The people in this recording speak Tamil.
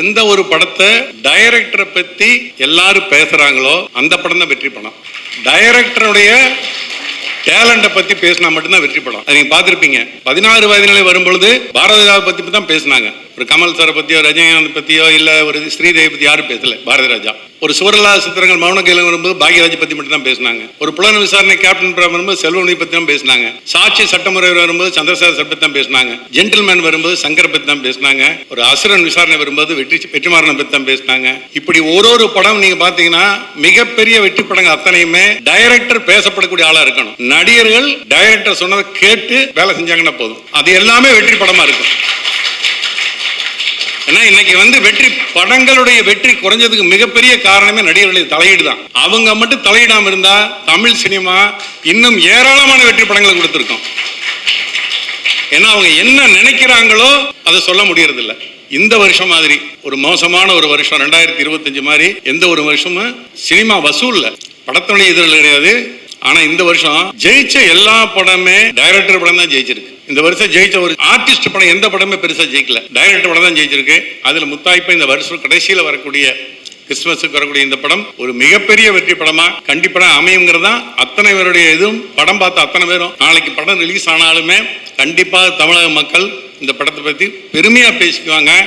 எந்த ஒரு படத்தை டைரக்டரை பத்தி எல்லாரும் பேசுறாங்களோ அந்த படம் தான் வெற்றி படம். டைரக்டருடைய டேலண்ட பத்தி பேசினா மட்டும்தான் வெற்றி படம். நீங்க பாத்திருப்பீங்க பதினாறு வயதிலே வரும்பொழுது பாரதிதாவை பத்தி தான் பேசினாங்க. ஒரு கமல் சாரை பற்றியோ ரஜினிகாந்த் பற்றியோ இல்லை ஒரு ஸ்ரீதேவி பற்றி யாரும் பேசலை பாரதி ராஜா. ஒரு சுவரலா சித்திரங்கள் மௌன கையில வரும்போது பாக்யராஜ் பற்றி மட்டும் தான் பேசினாங்க. ஒரு புலன் விசாரணை கேப்டன் பிராம் வரும்போது செல்வமணி பற்றி தான் பேசினாங்க. சாட்சி சட்டமுறை வரும்போது சந்திரசேகர் பற்றி தான் பேசினாங்க. ஜென்டில்மேன் வரும்போது சங்கர் பற்றி தான் பேசினாங்க. ஒரு அசுரன் விசாரணை வரும்போது வெற்றி வெற்றிமாறனை பற்றி தான் பேசினாங்க. இப்படி ஒரு ஒரு படம் நீங்க பாத்தீங்கன்னா மிகப்பெரிய வெற்றி படங்கள் அத்தனையுமே டைரக்டர் பேசப்படக்கூடிய ஆளா இருக்கணும். நடிகர்கள் டைரக்டர் சொன்னதை கேட்டு வேலை செஞ்சாங்கன்னா போதும். அது எல்லாமே வெற்றி படமா இருக்கும். ஏன்னா இன்னைக்கு வந்து வெற்றி படங்களுடைய வெற்றி குறைஞ்சதுக்கு மிகப்பெரிய காரணமே நடிகர்களுடைய தலையீடு தான். அவங்க மட்டும் தலையிடாம இருந்தா தமிழ் சினிமா இன்னும் ஏராளமான வெற்றி படங்களை கொடுத்துருக்கோம். ஏன்னா அவங்க என்ன நினைக்கிறாங்களோ அதை சொல்ல முடியறதில்ல. இந்த வருஷம் மாதிரி ஒரு மோசமான ஒரு வருஷம் ரெண்டாயிரத்தி இருபத்தஞ்சு மாதிரி எந்த ஒரு வருஷமும் சினிமா வசூல்ல. படத்துடைய இதில் கிடையாது. ஆனா இந்த வருஷம் ஜெயிச்ச எல்லா படமே டைரக்டர் படம் தான் ஜெயிச்சிருக்கு. இந்த வருஷம் ஜெயிச்ச ஒரு ஆர்டிஸ்ட் படம் எந்த படமே பெருசா ஜெயிக்கல. டைரக்டர் படம் தான் ஜெயிச்சிருக்கு. அதுல முத்தாய்ப்பா இந்த வருஷம் கடைசியில வரக்கூடிய கிறிஸ்துமஸுக்கு வரக்கூடிய இந்த படம் ஒரு மிகப்பெரிய வெற்றி படமா கண்டிப்பா அமையுங்கிறது தான் அத்தனை பேருடைய இதுவும். படம் பார்த்த அத்தனை பேரும் நாளைக்கு படம் ரிலீஸ் ஆனாலுமே கண்டிப்பா தமிழக மக்கள் இந்த படத்தை பத்தி பெருமையா பேசிக்குவாங்க.